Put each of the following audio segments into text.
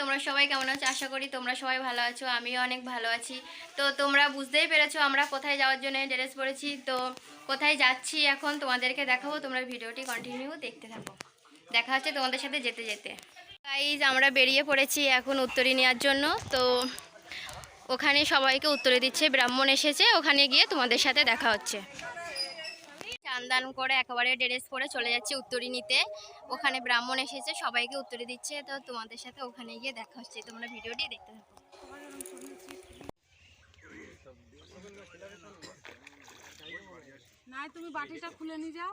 তোমরা সবাই কেমন আছো? আশা করি তোমরা সবাই ভালো আছো, আমিও অনেক ভালো আছি। তো তোমরা বুঝতেই পেরেছ আমরা কোথায় যাওয়ার জন্য ড্রেস পরেছি তো কোথায় যাচ্ছি এখন তোমাদেরকে দেখাবো, তোমরা ভিডিওটি কন্টিনিউ দেখতে থাকো। দেখা হচ্ছে তোমাদের সাথে যেতে যেতে। গাইজ আমরা বেরিয়ে পড়েছি এখন উত্তরী নেওয়ার জন্য। তো ওখানে সবাইকে উত্তরে দিচ্ছে, ব্রাহ্মণ এসেছে, ওখানে গিয়ে তোমাদের সাথে দেখা হচ্ছে। চান্দান করে একেবারে ড্রেস পরে চলে যাচ্ছে উত্তরি নিতে ওখানে ব্রাহ্মণ এসেছে, সবাইকে উত্তরে দিচ্ছে। তো তোমাদের সাথে ওখানে গিয়ে দেখা হচ্ছে। তোমরা ভিডিওটি দেখতে থাকো। না তুমি বাটিটা খুলে নিয়ে যাও।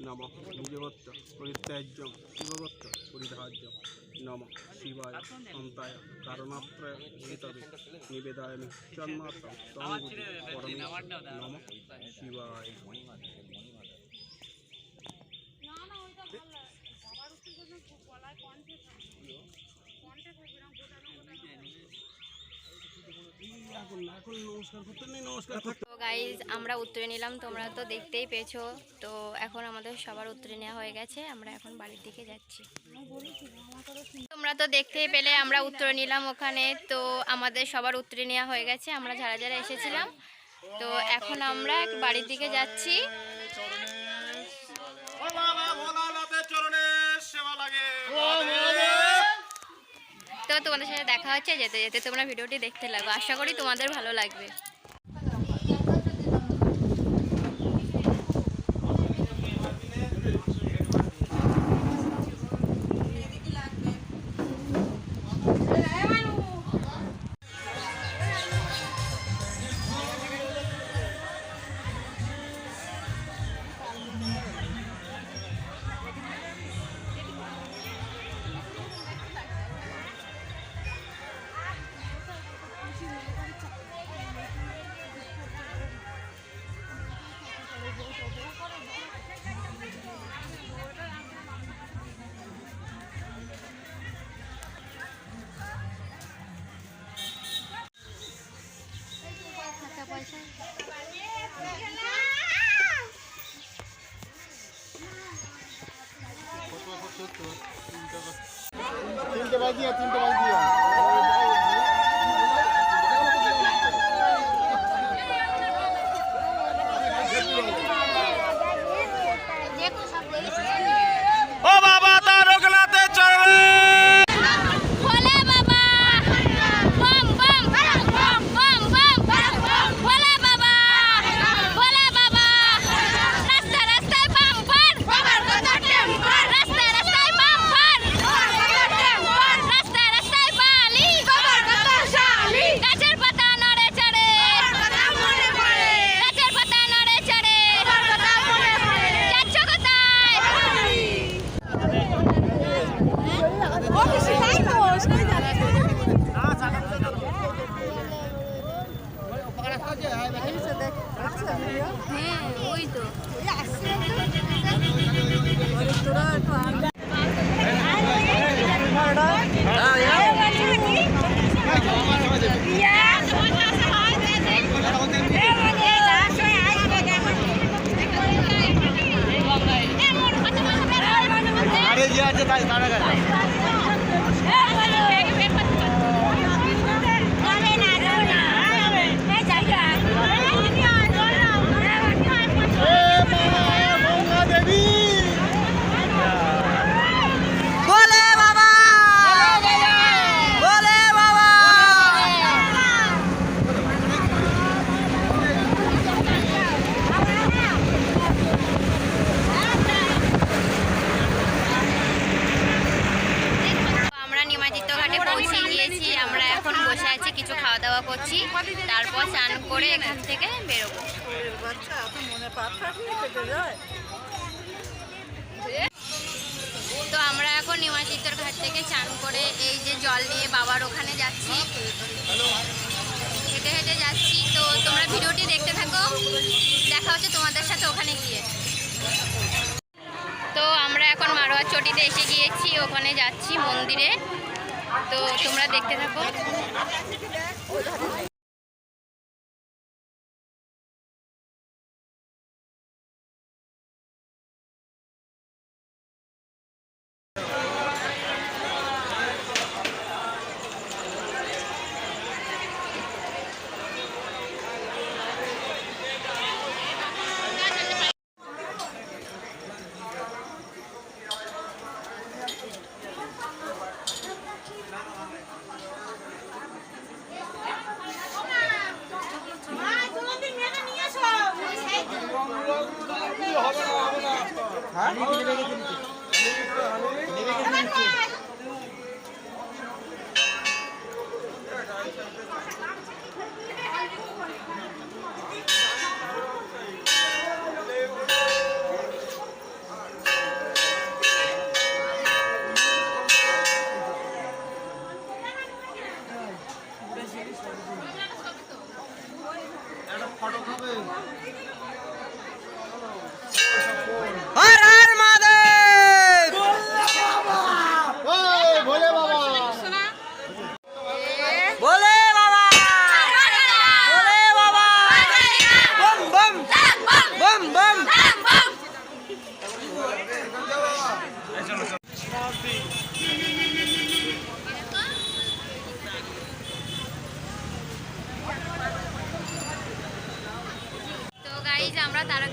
নম নিজগোত্র পরিত্যাজ্যম শিবগোত্র পরিধার্য। নম শিবায় সন্তায় কারণাত্রয় এতবে নিবেদায়ামি জন্মাত্ম তং গুরু নম শিবায়। কণ্ঠে থাকে। কণ্ঠে থাকবে না গোটানো গোটানো এখন এখন নমস্কার করতে নেই নমস্কার করতে আমরা উত্তরে নিলাম, তোমরা তো দেখতেই পেয়েছ। তো এখন আমাদের সবার উত্তরে নেওয়া হয়ে গেছে, আমরা এখন বাড়ির দিকে যাচ্ছি। তোমরা তো দেখতেই পেলে, আমরা উত্তরে নিলাম ওখানে। তো আমাদের সবার উত্তরে নেওয়া হয়ে গেছে, আমরা যারা যারা এসেছিলাম। তো এখন আমরা বাড়ির দিকে যাচ্ছি। তো তোমাদের সাথে দেখা হচ্ছে, যেতে যেতে তোমরা ভিডিওটি দেখতে লাগো। আশা করি তোমাদের ভালো লাগবে। তিনটে বাই দিয়া তিনটে বাই খাওয়া দাওয়া করছি, তারপর স্নান করে এখান থেকে বেরোবো। তো আমরা এখন নিমাচিত্তর ঘাট থেকে চান করে এই যে জল নিয়ে বাবার ওখানে যাচ্ছি। হেঁটে হেঁটে যাচ্ছি। তো তোমরা ভিডিওটি দেখতে থাকো। দেখা হচ্ছে তোমাদের সাথে ওখানে গিয়ে। তো আমরা এখন মারোয়ার চটিতে এসে গিয়েছি, ওখানে যাচ্ছি মন্দিরে। তো তোমরা দেখতে থাকো।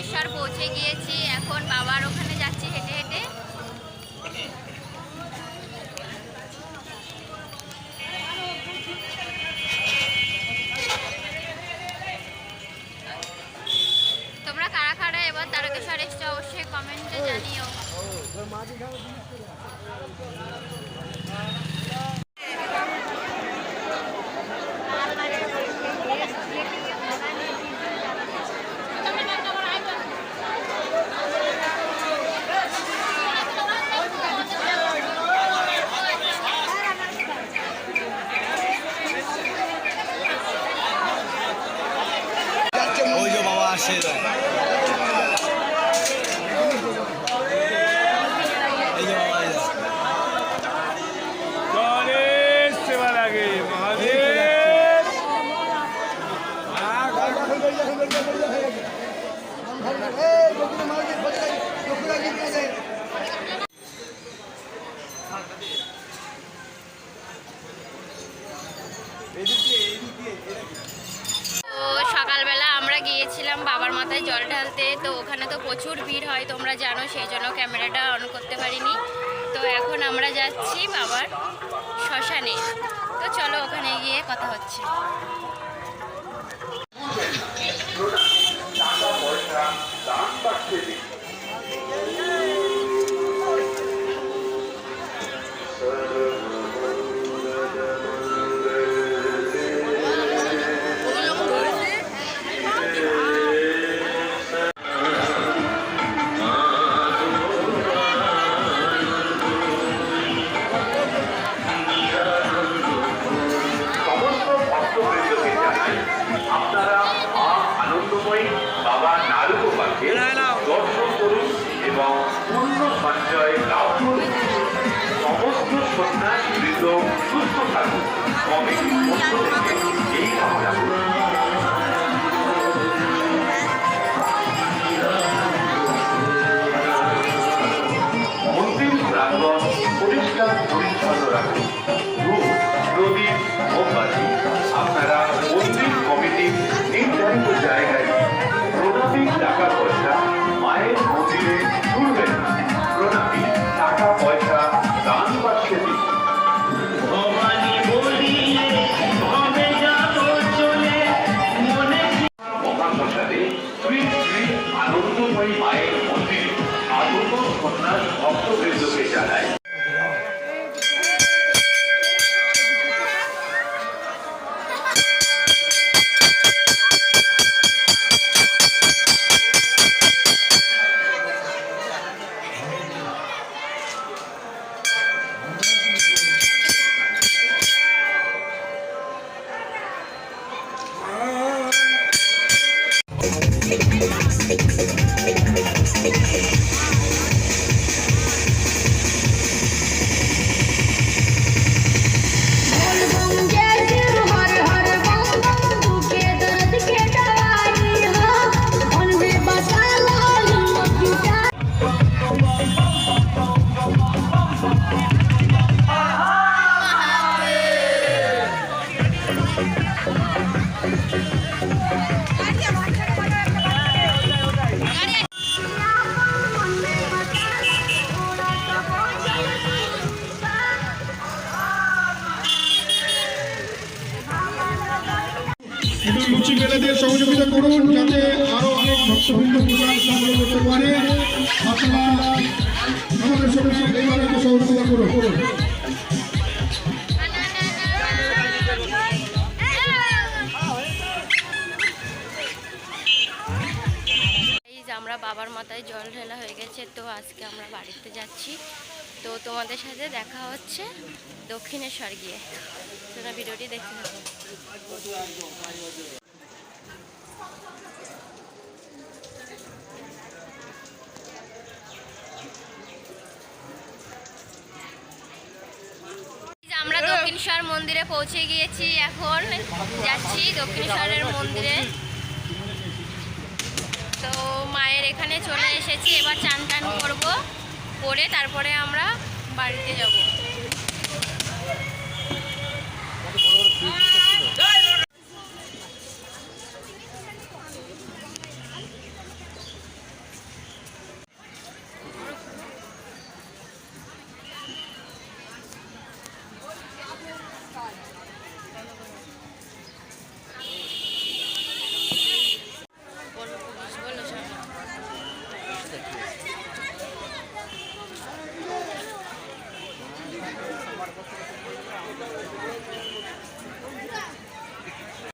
মুক্তেশ্বর পৌঁছে গিয়েছি, এখন বাবার ওখানে যাচ্ছি হেঁটে হেঁটে। তোমরা কারা কারা এবার তারকেশ্বর এসছো অবশ্যই কমেন্টে জানিও। 谢谢大家。প্রচুর ভিড় হয়, তোমরা জানো, সেই জন্য ক্যামেরাটা অন করতে পারিনি। তো এখন আমরা যাচ্ছি বাবার শ্মশানে। তো চলো ওখানে গিয়ে কথা হচ্ছে। সহযোগিতা যাতে অনেক ভক্তবৃন্দ আমরা বাবার মাথায় জল ঢেলা হয়ে গেছে, তো আজকে আমরা বাড়িতে যাচ্ছি। তো তোমাদের সাথে দেখা হচ্ছে দক্ষিণেশ্বর গিয়ে। তোমরা ভিডিওটি দেখতে থাকো এই যে আমরা দক্ষিণেশ্বর মন্দিরে পৌঁছে গিয়েছি এখন। যাচ্ছি দক্ষিণেশ্বরের মন্দিরে। তো মায়ের এখানে চলে এসেছি, এবার চান টান করব, করে তারপরে আমরা বাড়িতে যাব।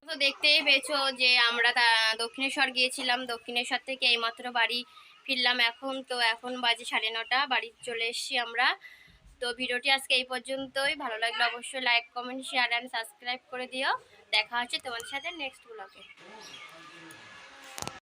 তো দেখতেই পেয়েছ যে আমরা দক্ষিণেশ্বর গিয়েছিলাম। দক্ষিণেশ্বর থেকে এইমাত্র বাড়ি ফিরলাম এখন। তো এখন বাজে সাড়ে নটা, বাড়ি চলে এসেছি আমরা। তো ভিডিওটি আজকে এই পর্যন্তই। ভালো লাগলে অবশ্যই like comment share and subscribe করে দিও। দেখা হচ্ছে তোমার সাথে নেক্সট ব্লগে